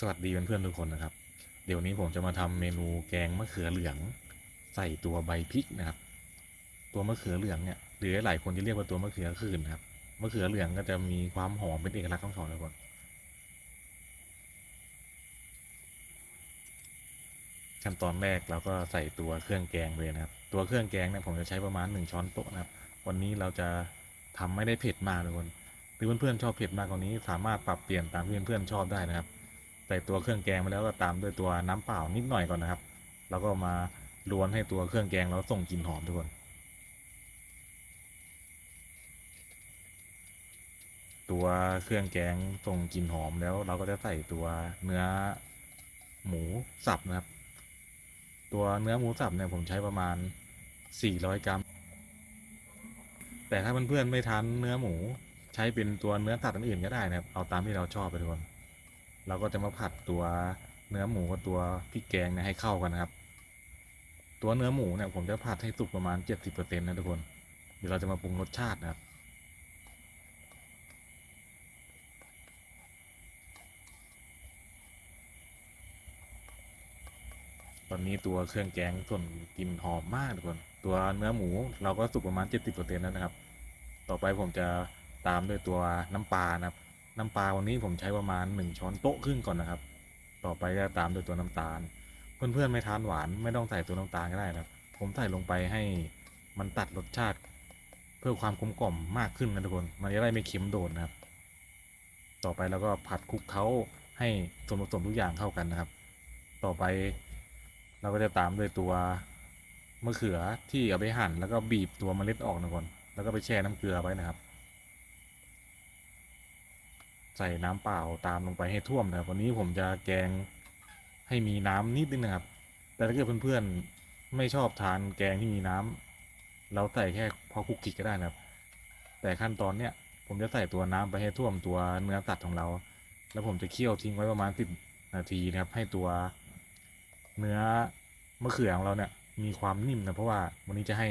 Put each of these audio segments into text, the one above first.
สวัสดีเพื่อนๆทุกคนนะครับ เดี๋ยวนี้ผมจะมาทำเมนูแกงมะเขือเหลือง ใส่ตัวใบพริกนะครับ ตัวมะเขือเหลืองเนี่ยหรือหลายคนจะเรียกว่าตัวมะเขือขื่นนะครับมะเขือเหลืองก็จะมีความหอมเป็นเอกลักษณ์ของเขาเลยก่อนขั้นตอนแรกเราก็ใส่ตัวเครื่องแกงเลยนะครับ ตัวเครื่องแกงเนี่ยผมจะใช้ประมาณหนึ่งช้อนโต๊ะนะครับ วันนี้เราจะทำไม่ได้เผ็ดมากทุกคนหรือเพื่อนๆชอบเผ็ดมากกว่านี้ สามารถปรับเปลี่ยนตามที่เพื่อนๆชอบได้นะครับ ใส่ตัวเครื่องแกงมาแล้วก็ตามด้วยตัวน้ำเปล่านิดหน่อยก่อนนะครับ แล้วก็มาลวนให้ตัวเครื่องแกงเราส่งกลิ่นหอมทุกคน ตัวเครื่องแกงส่งกลิ่นหอมแล้ว เราก็จะใส่ตัวเนื้อหมูสับนะครับ ตัวเนื้อหมูสับเนี่ยผมใช้ประมาณ 400 กรัม แต่ถ้าเพื่อนๆไม่ทานเนื้อหมู ใช้เป็นตัวเนื้อสัตว์อื่นก็ได้นะครับ เอาตามที่เราชอบไปทุกคน เราก็จะมาผัดตัวเนื้อหมูกับตัวพริกแกงเนี่ยให้เข้ากันนะครับ ตัวเนื้อหมูเนี่ยผมจะผัดให้สุกประมาณ 70%นะทุกคน เดี๋ยวเราจะมาปรุงรสชาตินะครับตอนนี้ตัวเครื่องแกงส่วนกลิ่นหอมมากทุกคน ตัวเนื้อหมูเราก็สุกประมาณ 70%แล้วนะครับ ต่อไปผมจะตามด้วยตัวน้ำปลานะครับ น้ำปลาวันนี้ผมใช้ประมาณ 1 ช้อนโต๊ะครึ่งก่อนนะครับ ต่อไปก็ตามด้วยตัวน้ำตาล เพื่อนๆไม่ทานหวานไม่ต้องใส่ตัวน้ำตาลก็ได้นะครับ ผมใส่ลงไปให้มันตัดรสชาติ เพื่อความกลมกล่อมมากขึ้นนะทุกคน มันจะได้ไม่เค็มโดดนะครับ ต่อไปเราก็ผัดคลุกเคล้าให้ส่วนผสมทุกอย่างเข้ากันนะครับ ต่อไปเราก็จะตามด้วยตัวมะเขือที่เอาไปหั่นแล้วก็บีบตัวเมล็ดออกนะก่อนแล้วก็ไปแช่น้ำเกลือไว้นะครับ ใส่น้ำเปล่าตามลงไปให้ท่วมนะครับวันนี้ผมจะแกงให้มีน้ำนิดนึงนะครับ แต่ถ้าเกิดเพื่อนๆไม่ชอบทานแกงที่มีน้ำเราใส่แค่พอคลุกคลิกก็ได้นะครับ แต่ขั้นตอนเนี้ยผมจะใส่ตัวน้ำไปให้ท่วมตัวเนื้อสัตว์ของเรา แล้วผมจะเคี่ยวทิ้งไว้ประมาณสิบนาทีนะครับ ให้ตัวเนื้อมะเขือของเราเนี่ยมีความนิ่มนะเพราะว่าวันนี้จะให้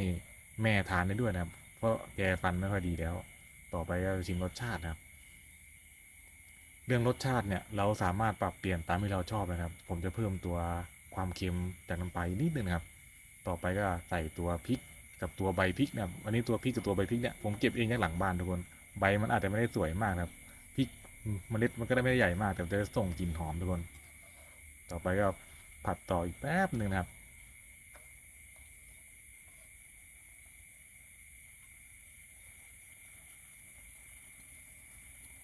แม่ทานได้ด้วยนะครับ เพราะแกฟันไม่ค่อยดีแล้ว ต่อไปก็ชิมรสชาตินะครับ เรื่องรสชาติเนี่ยเราสามารถปรับเปลี่ยนตามที่เราชอบนะครับ ผมจะเพิ่มตัวความเค็มจากน้ำปลานิดนึงครับ ต่อไปก็ใส่ตัวพริกกับตัวใบพริกนะครับวันนี้ตัวพริกกับตัวใบพริกเนี่ยผมเก็บเองจากหลังบ้านทุกคนใบมันอาจจะไม่ได้สวยมากครับพริกเมล็ดมันก็ได้ไม่ได้ใหญ่มาก แต่จะส่งกลิ่นหอมทุกคน ต่อไปก็ผัดต่ออีกแป๊บหนึ่งนะครับ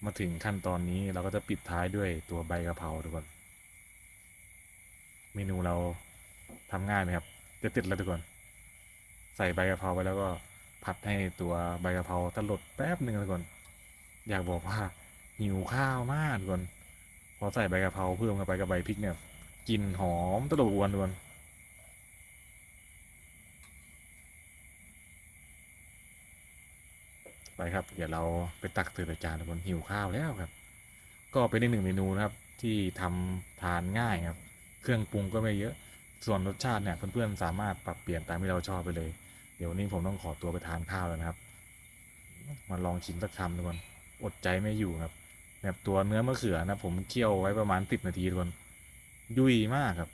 มาถึงขั้นตอนนี้เราก็จะปิดท้ายด้วยตัวใบกะเพราทุกคน เมนูเราทำง่ายไหมครับ จะติดแล้วทุกคน ใส่ใบกะเพราไปแล้วก็ผัดให้ตัวใบกะเพราตลดแป๊บหนึ่งทุกคน อยากบอกว่าหิวข้าวมากทุกคน พอใส่ใบกะเพราเพิ่มเข้าไปกับใบพริกเนี่ยกลิ่นหอมตลบอวนทุกคนไป ครับ เดี๋ยวเราไปตักเสิร์ฟอาจารย์ทุกคนหิวข้าวแล้วครับ ก็เป็นอีกหนึ่งเมนูนะครับ ที่ทำทานง่ายครับ เครื่องปรุงก็ไม่เยอะ ส่วนรสชาติเนี่ยเพื่อนๆสามารถปรับเปลี่ยนตามที่เราชอบไปเลย เดี๋ยววนนี้ผมต้องขอตัวไปทานข้าวแล้วนะครับ มาลองชิมสักคำทุกคนอดใจไม่อยู่ครับแบบตัวเนื้อมะเขือนะผมเคี่ยวไว้ประมาณสิบนาทีทุกคนยุ่ยมากครับ